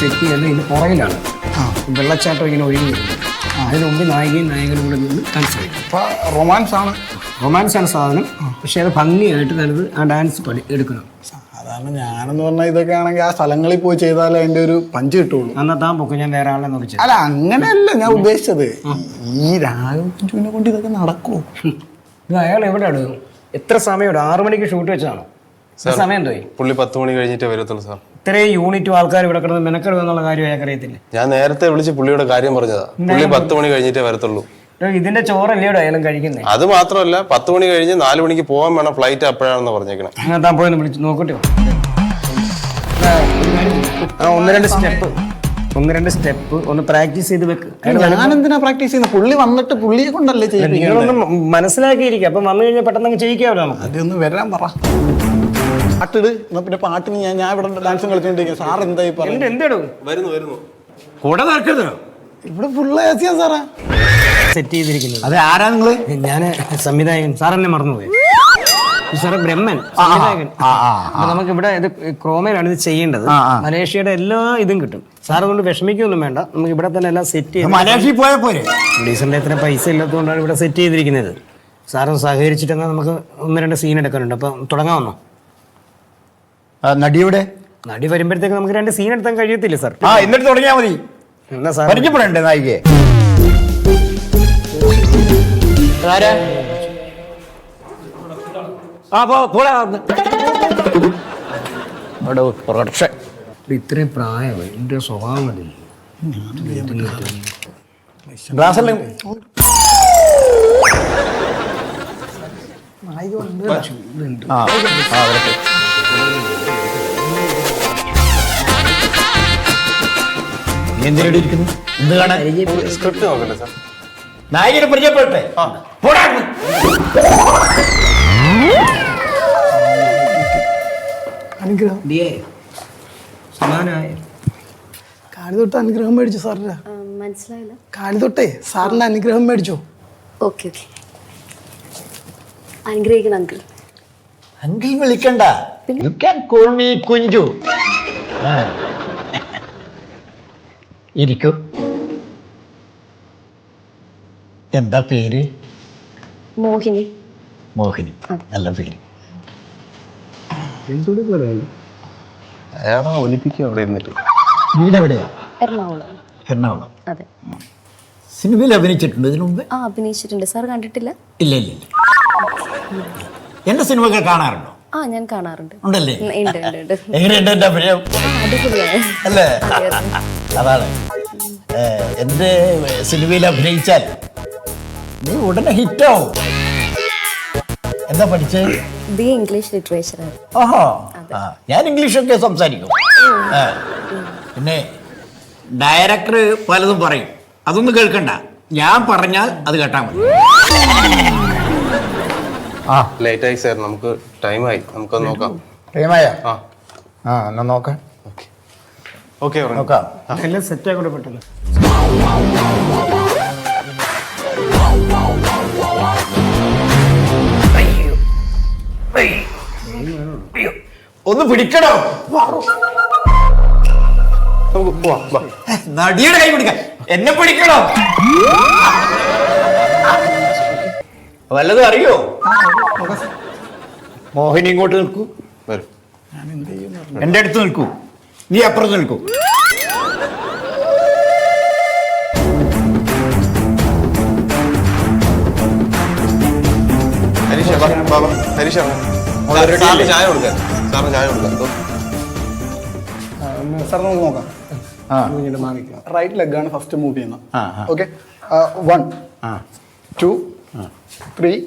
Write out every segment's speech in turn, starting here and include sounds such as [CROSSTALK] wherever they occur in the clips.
Set ചെയ്യുന്നത് ഇതിന് പുറകിലാണ്. വെള്ളച്ചാട്ടം ഇങ്ങനെ ഒഴുകി വരുന്നത്. അതിന് മുമ്പ് നായികയും നായകനും കൂടെ നിന്ന് ഡാൻസ് കളിക്കും. അപ്പോൾ റൊമാൻസ് ആണ്. റൊമാൻസ് ആണ് സാധനം. പക്ഷേ അത് ഭംഗിയായിട്ട് തനത് ആ ഡാൻസ് പഠി എടുക്കണം. സാധാരണ ഞാനെന്ന് പറഞ്ഞാൽ ഇതൊക്കെ ആണെങ്കിൽ ആ സ്ഥലങ്ങളിൽ പോയി ചെയ്താലേ അതിന്റെ ഒരു പഞ്ച് കിട്ടുള്ളൂ. അന്നത്താൻ താൻ പൊക്കും ഞാൻ വേറെ ആളെ നോക്കി അല്ല അങ്ങനെയല്ല ഞാൻ ഉദ്ദേശിച്ചത്. ഈ രാഘവനെ കൊണ്ട് ഇതൊക്കെ നടക്കുമോ ഇത് അയാൾ എവിടെ എടുക്കും എത്ര സമയം ആറു മണിക്ക് ഷൂട്ട് വെച്ചതാണോ? സമയം തോയി പുള്ളി പത്ത് മണി കഴിഞ്ഞിട്ടേ വരത്തുള്ളൂ സാർ. ഇത്രയും യൂണിറ്റും ആൾക്കാർ ഇവിടെ കിടന്ന് മെനക്കെടുക എന്നുള്ള കാര്യം അയാൾക്കറിയത്തില്ല? ഞാൻ നേരത്തെ വിളിച്ച് പുള്ളിയുടെ കാര്യം പറഞ്ഞതാ. പുള്ളി പത്ത് മണി കഴിഞ്ഞിട്ടേ വരത്തുള്ളൂ. ഇതിന്റെ ചോറല്ലേടോ അയാളും കഴിക്കുന്നേ? അത് മാത്രമല്ല പത്ത് മണി കഴിഞ്ഞ് നാല് മണിക്ക് പോകാൻ വേണം ഫ്ലൈറ്റ് അപ്പോഴാണെന്ന് പറഞ്ഞേക്കണേ. അങ്ങനെ താൻ പോയി ഒന്ന് വിളിച്ച് നോക്കട്ടെ. ഒന്ന് രണ്ട് സ്റ്റെപ്പ് ഒന്ന് രണ്ട് സ്റ്റെപ്പ് ഒന്ന് പ്രാക്ടീസ് ചെയ്ത് വെക്ക്. ഞാനെന്തിനാ പ്രാക്ടീസ് ചെയ്യുന്നത് പുള്ളി വന്നിട്ട് പുള്ളിയെ കൊണ്ടല്ലേ ചെയ്യുന്നത് നിങ്ങളൊന്ന് മനസ്സിലാക്കിയിരിക്കും. അപ്പം വന്നു കഴിഞ്ഞാൽ പെട്ടെന്ന് അങ്ങ് ചെയ്യിക്കാമല്ലോ നമുക്ക്. അതൊന്ന് വരാൻ പറ. പാട്ടിട്. എന്നാ പിന്നെ പാട്ടിന് ഞാൻ ഞാൻ ഇവിടെ ഡാൻസും കളിച്ചോണ്ടിരിക്കും സാർ എന്തായി പറയും? പറഞ്ഞു എന്തേടോ? വരുന്നു വരുന്നു. കൂടെ നടക്കരുത്. ഇവിടെ ഫുള്ള് ഏസിയാ സാറേ. സെറ്റ് ചെയ്തിരിക്കുന്നത്. അത് ആരാ നിങ്ങൾ? ഞാൻ സംവിധായകൻ. സാർ എന്നെ മറന്നുപോയി. സാറ് ബ്രഹ്മൻ സംവിധായകൻ. അപ്പൊ നമുക്ക് ഇവിടെ ഇത് ക്രോമയിലാണ് ഇത് ചെയ്യേണ്ടത്. മലേഷ്യയുടെ എല്ലാ ഇതും കിട്ടും. സാർ അതുകൊണ്ട് വിഷമിക്കൊന്നും വേണ്ട. നമുക്ക് ഇവിടെ തന്നെ എല്ലാം സെറ്റ് ചെയ്ത് മലേഷ്യയിൽ പോയാ പോരെ? ഡീസലിന്റെ എത്ര പൈസ ഇല്ലാത്തതുകൊണ്ടാണ് ഇവിടെ സെറ്റ് ചെയ്തിരിക്കുന്നത്. സാറും സഹകരിച്ചിട്ടെന്നാൽ നമുക്ക് ഒന്ന് രണ്ട് സീൻ എടുക്കാനുണ്ട്. അപ്പം തുടങ്ങാമെന്നോ നടിയുടെ? നടി വരുമ്പോഴത്തേക്ക് നമുക്ക് രണ്ട് സീൻ എടുത്താൻ കഴിയത്തില്ല സാർ ആ എന്നിട്ട് തുടങ്ങിയാ മതി. എന്നാ സാർ പരിചയപ്പെടണ്ടേ നായികയെ? ആ പോ പോടാ അവിടുന്ന്. അവിടെ പ്രൊഡക്ഷൻ ഇത്രയും പ്രായമായി എന്റെ സ്വഭാവം ആ നീ എന്തിനാടി ഇരിക്കുന്നു? എന്ത് കാണാൻ? സ്ക്രിപ്റ്റ് നോക്കല്ലേ സാർ. നായികനെ പരിചയപ്പെടട്ടെ. പോടാ. അനുഗ്രഹം. കാലി തൊട്ട് അനുഗ്രഹം മേടിച്ചു സാറിന്റെ മനസ്സിലായില്ല. കാലി തൊട്ടേ സാറിന്റെ അനുഗ്രഹം മേടിച്ചോ? Okay okay. അനുഗ്രഹിക്കണം അങ്കിൾ. അങ്കിൾ വിളിക്കണ്ട. You can call me Kunchu. ആ. ഇരിക്കൂ. എന്താ പേര്? മോഹിനി. മോഹിനി. നല്ല പേര്. അയാളെ ഒലിപ്പിക്കും അവിടെ ഇരുന്നിട്ട്. വീട് എവിടെയാ എറണാകുളം. എറണാകുളം. അതെ. സിനിമയിൽ അഭിനയിച്ചിട്ടുണ്ട് ഇതിനു മുമ്പ്? ആ അഭിനയിച്ചിട്ടുണ്ട്. സാർ കണ്ടിട്ടില്ല? ഇല്ല ഇല്ല ഇല്ല. എന്റെ സിനിമയൊക്കെ കാണാറുണ്ടോ? ആ ഞാൻ കാണാറുണ്ട്. ഉണ്ടല്ലേ? ഉണ്ട് ഉണ്ട് ഉണ്ട്. എങ്ങനെയുണ്ട് അഭിനയം? അടിപൊളിയാണ്. അല്ലേ. അതാണ്. എന്റെ സിനിമയിൽ അഭിനയിച്ചാൽ നീ ഉടനെ ഹിറ്റാവും. എന്താ പഠിച്ചത് ബി ഇംഗ്ലീഷ് ലിറ്ററേച്ചർ ഓഹോ ഞാൻ ഇംഗ്ലീഷൊക്കെ സംസാരിക്കും. ആ. പിന്നെ ഡയറക്ടർ പലതും പറയും. അതൊന്നും കേൾക്കണ്ട. ഞാൻ പറഞ്ഞാൽ അത് കേട്ടാൽ മതി. ലേറ്റ് ആയി സാർ നമുക്ക് ടൈമായി. നമുക്ക് നോക്കാം. പ്രേമായ ആ. ആ എന്നാ നോക്കാം. ഓക്കെ. ഓക്കെ നോക്കാം. എല്ലാം സെറ്റ് ആയിക്കോട്ടെ പെട്ടെന്ന്. ഒന്ന് പിടിക്കണോ. നടിയുടെ കൈ പിടിക്ക. എന്നെ പിടിക്കണോ? വല്ലതും അറിയോ? മോഹിനി ഇങ്ങോട്ട് നിൽക്കൂ. വരും. എന്റെ അടുത്ത് നിൽക്കൂ. നീ അപ്പുറത്ത് നിൽക്കൂ. ഹരീഷ വാ, വാ, വാ. ഹരീഷ വാ. സാർ- സാറിന് ചായ കൊടുക്കാൻ. സാറിന് ചായ കൊടുക്കാൻ. ദോ. സാർ നമുക്ക് നോക്കാം. ആ. റൈറ്റ് ലെഗ് ആണ് ഫസ്റ്റ് മൂവ് ചെയ്യുന്നത്. ആ, ആ. ഓക്കെ വൺ ആ. ടു ത്രീ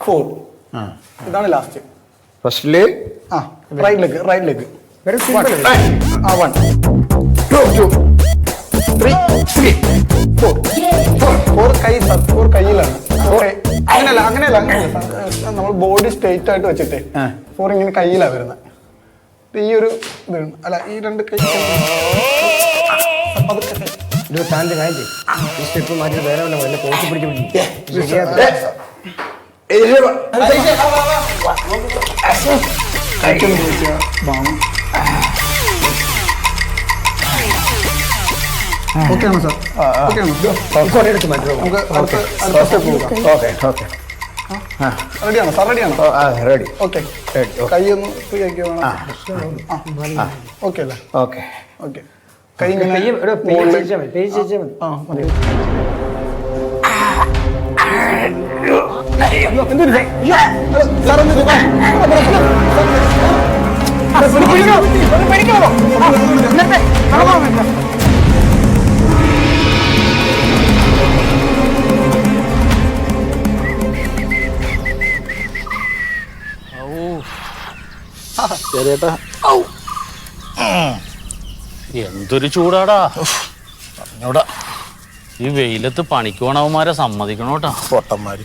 ഫോർ ഇതാണ് ലാസ്റ്റ് ഫസ്റ്റിൽ ആ right leg right leg very simple ആ one two two three three four four four കൈ സാർ ഫോർ കയ്യിലാണ് അങ്ങനെയല്ല അങ്ങനെയല്ല അങ്ങനെയല്ല നമ്മൾ ബോഡി സ്ട്രെയിറ്റ് ആയിട്ട് വെച്ചിട്ടെ ഫോർ ഇങ്ങനെ കയ്യിലാണ് വരുന്നത് ഈ ഒരു അല്ല ഈ രണ്ട് കൈ പതുക്കെ. ഒരു താന്റെ കാര്യം ഈ സ്റ്റെപ്പ് മാറ്റി വേറെ വല്ല വല്ല കോച്ച് പിടിച്ച് ഓക്കെ ആണോ സാർ ഓക്കെ. ആണോ നമുക്ക് അടുത്ത അടുത്ത സ്റ്റെപ്പ് നോക്കാം ഓക്കെ ഓക്കെ. റെഡിയാണോ സാർ റെഡിയാണോ റെഡി ഓക്കെ കൈ ഒന്ന് ഫ്രീ ആക്കി ഓക്കെ അല്ലേ ഓക്കെ ഓക്കെ. കൈ ഇങ്ങനെ കയ്യ് പേജ് ആ മതി ശരിയേട്ടാ എന്തൊരു ചൂടാടാ. പറഞ്ഞോടാ. ഈ വെയിലത്ത് പണിക്കുവാണവന്മാരെ സമ്മതിക്കണോട്ടാ. പൊട്ടന്മാര്.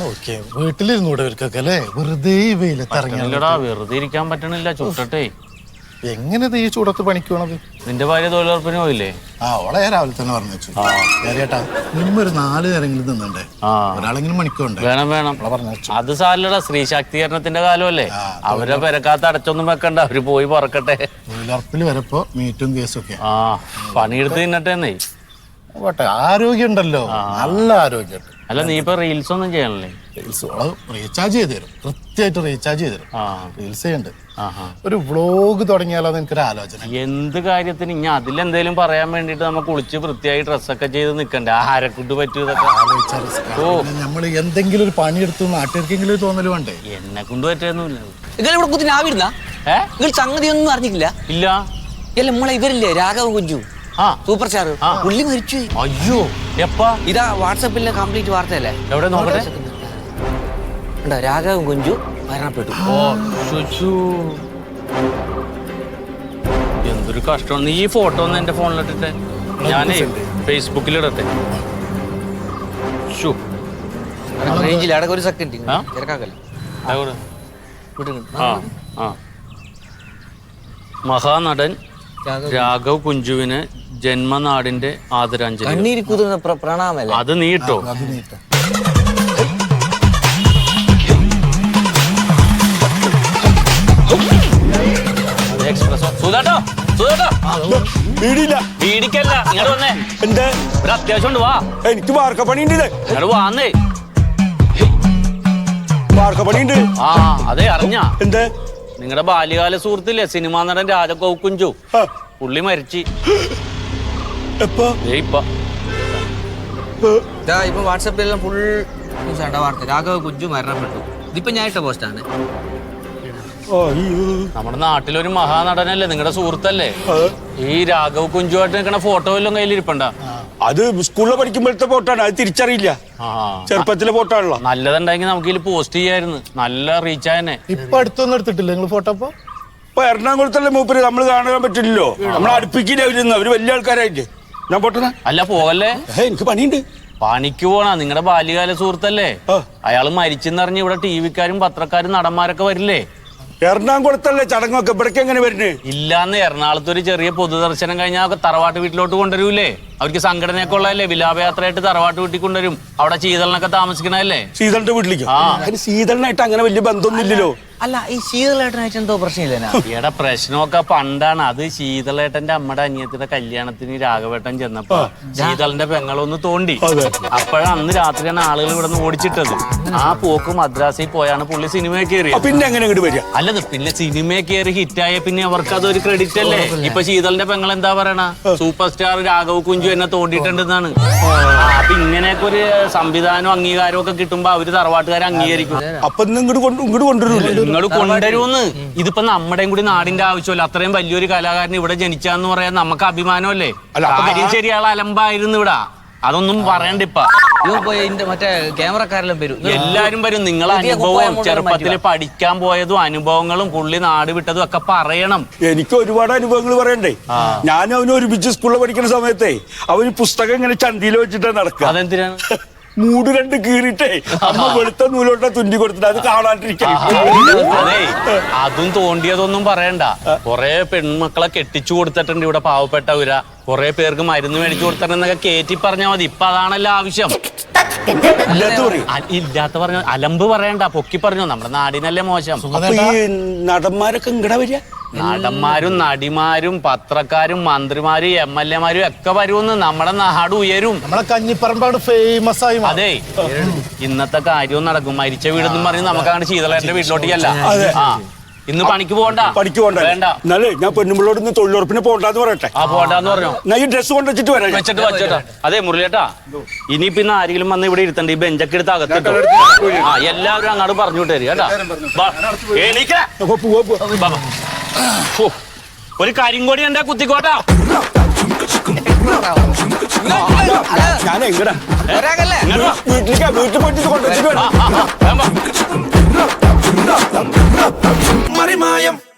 നോക്കിയേ വീട്ടിലിരുന്നൂടെ ഇവർക്കൊക്കെ അല്ലേ? വെറുതെ വെറുതെ ഇരിക്കാൻ പറ്റണില്ല ചുട്ടട്ടെ. എങ്ങനെ ഈ ചൂടത്ത് പണിക്കണത് നിന്റെ ഭാര്യ തൊഴിലുറപ്പിന് പോയില്ലേ? ആ ഓളെ രാവിലെ തന്നെ പറഞ്ഞു വെച്ചു. ചേട്ടാ ഒരു നാല് നേരങ്ങളിൽ തിന്നണ്ടേ? ഒരാളെങ്കിലും മണിക്കുണ്ടേ വേണം വേണം. അത് സാലടാ സ്ത്രീ ശാക്തീകരണത്തിന്റെ കാലമല്ലേ അവരെ പെരക്കാത്ത അടച്ചൊന്നും വെക്കണ്ട അവർ പോയി പറക്കട്ടെ. തൊഴിലുറപ്പിൽ വരപ്പോ മീറ്റും കേസും ഒക്കെ ആ പണിയെടുത്ത് തിന്നട്ടെന്നേ. പോട്ടെ ആരോഗ്യം ഉണ്ടല്ലോ നല്ല ആരോഗ്യമുണ്ട്. അല്ല നീ ഇപ്പൊ റീൽസ് ഒന്നും ചെയ്യണല്ലേ റീൽസ് റീചാർജ് ചെയ്ത് തരും. കൃത്യമായിട്ട് റീചാർജ് ചെയ്ത് തരും. ആ. റീൽസ് ചെയ്യണ്ട്. ഒരു വ്ലോഗ് തുടങ്ങിയാലോ എനിക്കൊരു ആലോചന. എന്ത് കാര്യത്തിന് ഇനി അതിലെന്തേലും പറയാൻ വേണ്ടിട്ട് നമ്മൾ കുളിച്ച് വൃത്തിയായി ഡ്രസ്സൊക്കെ ചെയ്ത് നിക്കണ്ടേ? ആരെക്കൊണ്ട് പറ്റൂ നമ്മൾ എന്തെങ്കിലും ഒരു പണിയെടുത്ത് നാട്ടുകാർക്കെങ്കിലും തോന്നലും തോന്നൽ വേണ്ടേ? എന്നെ കൊണ്ട് പറ്റൊന്നുമില്ല. നിങ്ങൾ ഇവിടെ കുത്തി ആവിരുന്ന ഏ? നിങ്ങൾ സംഗതി ഒന്നും അറിഞ്ഞില്ല ഇല്ല. ഇല്ല നമ്മളെ ഇവരില്ലേ? രാഘവ കുഞ്ചു. ആ. സൂപ്പർ സ്റ്റാർ ഉള്ളി പുള്ളി മരിച്ചു അയ്യോ. എപ്പാ? ഇതാ വാട്സപ്പിലെ കംപ്ലീറ്റ് വാർത്തയല്ലേ? എവിടെ നോക്കട്ടെ? ഉണ്ടോ രാഘവ കുഞ്ചു മരണപ്പെട്ടു. ഓ ശുചു. എന്തൊരു കഷ്ടമാണ് നീ ഈ ഫോട്ടോ ഒന്ന് എന്റെ ഫോണിലിട്ടിട്ട് ഞാനേ ഫേസ്ബുക്കിൽ ഇടട്ടെ ഒരു സെക്കൻഡ്? തിരക്കാക്കല്ലേ. ആ ആ. മഹാനടൻ രാഘവ് കുഞ്ചുവിന് ജന്മനാടിന്റെ ആദരാഞ്ജലി കണ്ണീര് കുതിർന്ന പ്ര- പ്രണാമല്ലേ? അത് നീട്ടോ? അത് നീട്ടം. എക്സ്പ്രസോ സുധാട്ടോ. സുധാട്ടോ വീടില്ല വീടിക്കല്ല ഇങ്ങോട്ട് വന്നേ. എന്റെ ഒരു അത്യാവശ്യം ഉണ്ട് വാ. എനിക്ക് വാർക്കപ്പണിയുണ്ട് ഇങ്ങോട്ട് വാന്നേ. ആ അതെ അറിഞ്ഞ. എന്ത്? നിങ്ങളുടെ ബാല്യകാല സുഹൃത്തില്ലേ? സിനിമാ നടൻ രാജകൗക്കുഞ്ചു പുള്ളി മരിച്ചു. ഇപ്പൊ. വാട്സപ്പിലെല്ലാം ഫുൾ ന്യൂസ് വാർത്ത. രാഘവ കുഞ്ചു മരണപ്പെട്ടു. ഇതിപ്പോ ഞാൻ ഇട്ട പോസ്റ്റാണ് നമ്മുടെ നാട്ടിലൊരു മഹാനടനല്ലേ? നിങ്ങളുടെ സുഹൃത്തല്ലേ? ഈ രാഘവ് കുഞ്ചുമായിട്ട് നിൽക്കുന്ന ഫോട്ടോ എല്ലാം കയ്യിലിരിപ്പണ്ട അത് സ്കൂളിൽ പഠിക്കുമ്പോഴത്തെ ഫോട്ടോ ആണ് അത് തിരിച്ചറിയില്ല. ആ. ചെറുപ്പത്തിലെ ഫോട്ടാണല്ലോ നല്ലതുണ്ടെങ്കിൽ നമുക്ക് ഇതിൽ പോസ്റ്റ് ചെയ്യായിരുന്നു. നല്ല റീച്ച് ആയനെ ഇപ്പൊ അടുത്തൊന്നും എടുത്തിട്ടില്ല. നിങ്ങൾ ഫോട്ടോ അപ്പൊ ഇപ്പൊ എറണാകുളത്തല്ലേ മൂപ്പര് നമ്മൾ കാണാൻ പറ്റില്ലല്ലോ. നമ്മൾ അടുപ്പിക്കില്ല അവരുന്ന് അവർ വലിയ ആൾക്കാരായിട്ട്. ഞാൻ പോട്ടെ അല്ല പോകല്ലേ? എനിക്ക് പണിയുണ്ട്. പണിക്ക് പോണ. നിങ്ങളുടെ ബാല്യകാല സുഹൃത്തല്ലേ. അയാൾ മരിച്ചെന്നറിഞ്ഞ് ഇവിടെ ടി വിക്കാരും പത്രക്കാരും നടന്മാരൊക്കെ വരില്ലേ? എറണാകുളത്തല്ലേ ചടങ്ങൊക്കെ? ഇവിടേക്ക് എങ്ങനെ വരുന്നേ? ഇല്ലാന്ന് എറണാകുളത്ത് ഒരു ചെറിയ പൊതുദർശനം കഴിഞ്ഞാൽ തറവാട്ട് വീട്ടിലോട്ട് കൊണ്ടുവരൂലേ അവർക്ക് സംഘടനയൊക്കെ ഉള്ളതല്ലേ? വിലാപയാത്രയായിട്ട് തറവാട്ട് വീട്ടിൽ കൊണ്ടുവരും. അവിടെ ശീതളിനൊക്കെ താമസിക്കണല്ലേ ശീതളിന്റെ വീട്ടിലേക്ക്? ആ. ശീതളിനായിട്ട് അങ്ങനെ വലിയ ബന്ധമൊന്നും ഇല്ലല്ലോ അല്ല ഈ ശീതളേട്ടനായിട്ട് എന്തോ പ്രശ്നമില്ല ഈടെ പ്രശ്നമൊക്കെ പണ്ടാണ്. അത് ശീതളേട്ടന്റെ അമ്മയുടെ അനിയത്തിന്റെ കല്യാണത്തിന് രാഘവേട്ടൻ ചെന്നപ്പോ ശീതളന്റെ പെങ്ങളൊന്ന് തോണ്ടി. അപ്പോഴാണ് അന്ന് രാത്രിയാണ് ആളുകൾ ഇവിടെ നിന്ന് ഓടിച്ചിട്ടത്. ആ പോക്ക് മദ്രാസിൽ പോയാണ് പുള്ളി സിനിമയിൽ കയറി പിന്നെ എങ്ങനെ വരിക? അല്ലത് പിന്നെ സിനിമയിൽ കയറി ഹിറ്റായ പിന്നെ അവർക്ക് അതൊരു ക്രെഡിറ്റ് അല്ലേ ഇപ്പൊ ശീതളന്റെ പെങ്ങൾ എന്താ പറയണ? സൂപ്പർ സ്റ്റാർ രാഘവ് കുഞ്ചു എന്നെ തോണ്ടിയിട്ടുണ്ടെന്നാണ്. അപ്പൊ ഇങ്ങനെയൊക്കെ ഒരു സംവിധാനവും അംഗീകാരവും ഒക്കെ കിട്ടുമ്പോ അവർ തറവാട്ടുകാരെ അംഗീകരിക്കും. അപ്പൊ ഇങ്ങോട്ട് നിങ്ങൾ കൊണ്ടുവരുമെന്ന് ഇതിപ്പോ നമ്മുടെയും കൂടി നാടിന്റെ ആവശ്യമല്ല? അത്രയും വലിയൊരു കലാകാരൻ ഇവിടെ ജനിച്ചാന്ന് പറയാൻ നമുക്ക് അഭിമാനമല്ലേ? കാര്യം ശരിയാളെ അലമ്പായിരുന്നു ഇവിടെ. അതൊന്നും പറയണ്ട ഇപ്പൊ. ഇവൻ പോയി ഇതിന്റെ മറ്റേ ക്യാമറക്കാരെല്ലാം വരും. എല്ലാരും വരും. നിങ്ങൾ അനുഭവം ചെറുപ്പത്തിൽ പഠിക്കാൻ പോയതും അനുഭവങ്ങളും പുള്ളി നാട് വിട്ടതും ഒക്കെ പറയണം. എനിക്ക് ഒരുപാട് അനുഭവങ്ങൾ പറയണ്ടേ? ഞാൻ അവന് ഒരുമിച്ച് സ്കൂളിൽ പഠിക്കുന്ന സമയത്തെ അവന് പുസ്തകം ഇങ്ങനെ ചന്തിയിൽ വെച്ചിട്ടാ നടക്കുക. അതെന്തിനാണ്? [LAUGHS] മൂട് കണ്ട് കീറിട്ടേ അമ്മ വെളുത്ത നൂലോട്ട തുന്നി കൊടുത്തിട്ട് അത് കാണാണ്ടിരിക്കാൻ അതെ. അതും തോണ്ടിയതൊന്നും പറയണ്ട. കൊറേ പെൺമക്കളെ കെട്ടിച്ചു കൊടുത്തിട്ടുണ്ട് ഇവിടെ പാവപ്പെട്ടവര. കൊറേ പേർക്ക് മരുന്ന് മേടിച്ചു കൊടുത്തിട്ടുണ്ടെന്നൊക്കെ കേറ്റി പറഞ്ഞാൽ മതി. ഇപ്പൊ അതാണല്ലോ ആവശ്യം. ഇല്ലാത്ത പറഞ്ഞ അലമ്പ് പറയണ്ട പൊക്കി പറഞ്ഞു. നമ്മുടെ നാടിനല്ലേ മോശം. ഈ നടന്മാരൊക്കെ ഇങ്ങടെ വരിക. നടന്മാരും നടിമാരും പത്രക്കാരും മന്ത്രിമാരും എം എൽ എമാരും ഒക്കെ വരുമെന്ന് നമ്മുടെ നാട് ഉയരും. നമ്മളെ കഞ്ഞിപ്പറമ്പാട് ഫേമസ് ആയി. അതെ. ഇന്നത്തെ കാര്യവും നടക്കും. മരിച്ച വീടെന്നും പറഞ്ഞ് നമുക്ക് അങ്ങനെ ശീതളേന്റെ വീട്ടിലോട്ടേക്കല്ല. ആ. ഇന്ന് പണിക്ക് പോകണ്ട. പണിക്ക് പോണ്ട വേണ്ട. എന്നാലേ ഞാൻ പെണ്ണുമ്പിളോട് ഇന്ന് തൊഴിലുറപ്പിന് പോകണ്ടെന്ന് പറയട്ടെ. ആ പോകണ്ടെന്ന് പറഞ്ഞു? ഞാൻ ഈ ഡ്രസ് കൊണ്ട് വെച്ചിട്ട് വരാം. വെച്ചിട്ട് വെച്ചോട്ടാ. അതെ മുരളിയേട്ടാ ഇനി പിന്നെ ആരെങ്കിലും വന്ന് ഇവിടെ ഇരുത്തണ്ട? ഈ ബെഞ്ചൊക്കെ എടുത്ത് അകത്തിട്ടോ ആ എല്ലാവരും അങ്ങോട്ട് പറഞ്ഞു കേട്ടോ? കേട്ടാ ഒരു കാര്യം കൂടി എന്റെ കുത്തിക്കോട്ടാ. ഞാൻ. വീട്ടിലേക്കാ വീട്ടിൽ പോയിട്ട് കൊണ്ടുവച്ചിട്ട് വേണം. മറിമായം